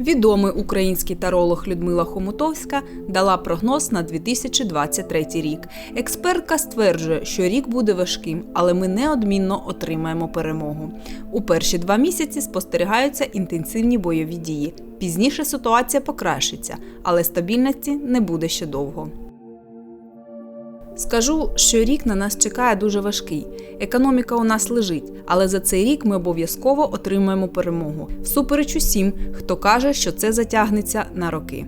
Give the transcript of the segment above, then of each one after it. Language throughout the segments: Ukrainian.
Відомий український таролог Людмила Хомутовська дала прогноз на 2023 рік. Експертка стверджує, що рік буде важким, але ми неодмінно отримаємо перемогу. У перші два місяці спостерігаються інтенсивні бойові дії. Пізніше ситуація покращиться, але стабільності не буде ще довго. Скажу, що рік на нас чекає дуже важкий. Економіка у нас лежить, але за цей рік ми обов'язково отримаємо перемогу. Всупереч усім, хто каже, що це затягнеться на роки.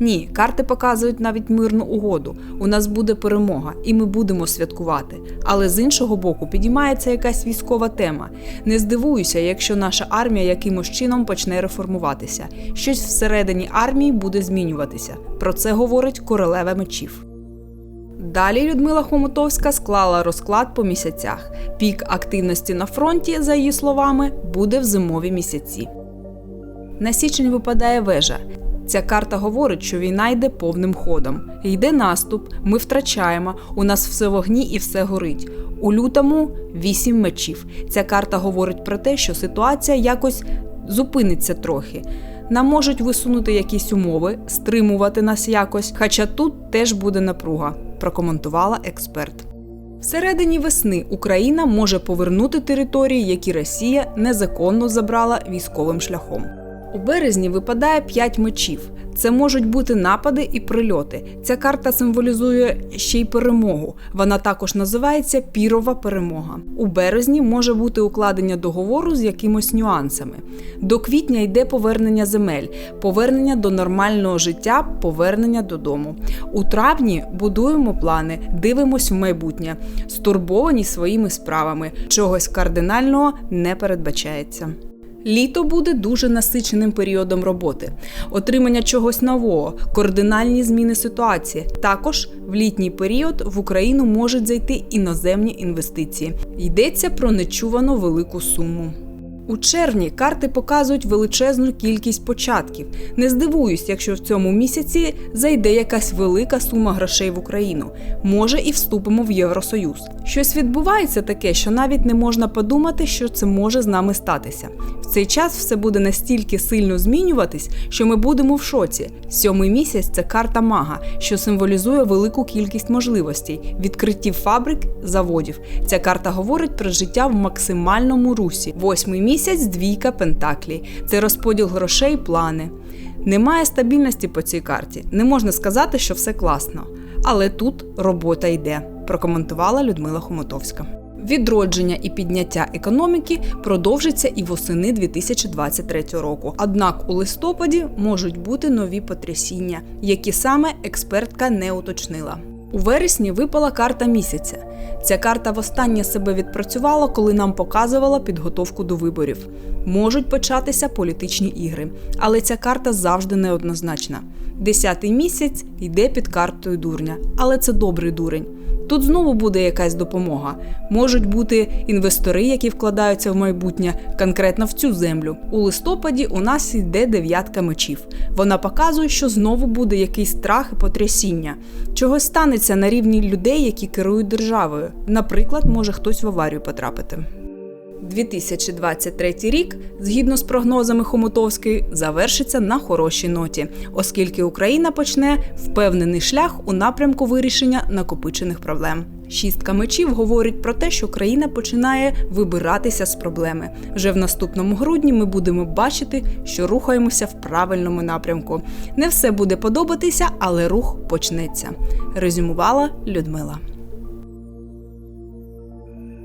Ні, карти показують навіть мирну угоду. У нас буде перемога, і ми будемо святкувати. Але з іншого боку, підіймається якась військова тема. Не здивуюся, якщо наша армія якимось чином почне реформуватися. Щось всередині армії буде змінюватися. Про це говорить королева мечів. Далі Людмила Хомутовська склала розклад по місяцях. Пік активності на фронті, за її словами, буде в зимові місяці. На січень випадає вежа. Ця карта говорить, що війна йде повним ходом. Йде наступ, ми втрачаємо, у нас все в огні і все горить. У лютому вісім мечів. Ця карта говорить про те, що ситуація якось зупиниться трохи. Нам можуть висунути якісь умови, стримувати нас якось, хоча тут теж буде напруга, прокоментувала експерт. Всередині весни Україна може повернути території, які Росія незаконно забрала військовим шляхом. У березні випадає 5 мечів. Це можуть бути напади і прильоти. Ця карта символізує ще й перемогу. Вона також називається пірова перемога. У березні може бути укладення договору з якимось нюансами. До квітня йде повернення земель, повернення до нормального життя, повернення додому. У травні будуємо плани, дивимось в майбутнє, стурбовані своїми справами. Чогось кардинального не передбачається. Літо буде дуже насиченим періодом роботи, отримання чогось нового, кардинальні зміни ситуації. Також в літній період в Україну можуть зайти іноземні інвестиції. Йдеться про нечувану велику суму. У червні карти показують величезну кількість початків. Не здивуюсь, якщо в цьому місяці зайде якась велика сума грошей в Україну. Може, і вступимо в Євросоюз. Щось відбувається таке, що навіть не можна подумати, що це може з нами статися. В цей час все буде настільки сильно змінюватись, що ми будемо в шоці. Сьомий місяць це карта мага, що символізує велику кількість можливостей, відкриттів фабрик, заводів. Ця карта говорить про життя в максимальному русі. Восьмий місяць двійка пентаклі. Це розподіл грошей, плани. Немає стабільності по цій карті. Не можна сказати, що все класно. Але тут робота йде, прокоментувала Людмила Хомотовська. Відродження і підняття економіки продовжиться і восени 2023 року. Однак у листопаді можуть бути нові потрясіння, які саме експертка не уточнила. У вересні випала карта місяця. Ця карта востаннє себе відпрацювала, коли нам показувала підготовку до виборів. Можуть початися політичні ігри, але ця карта завжди неоднозначна. Десятий місяць йде під картою дурня, але це добрий дурень. Тут знову буде якась допомога. Можуть бути інвестори, які вкладаються в майбутнє конкретно в цю землю. У листопаді у нас йде дев'ятка мечів. Вона показує, що знову буде якийсь страх і потрясіння. Чогось станеться на рівні людей, які керують державою. Наприклад, може хтось в аварію потрапити. 2023 рік, згідно з прогнозами Хомутовської, завершиться на хорошій ноті, оскільки Україна почне впевнений шлях у напрямку вирішення накопичених проблем. Шістка мечів говорить про те, що країна починає вибиратися з проблеми. Вже в наступному грудні ми будемо бачити, що рухаємося в правильному напрямку. Не все буде подобатися, але рух почнеться. Резюмувала Людмила.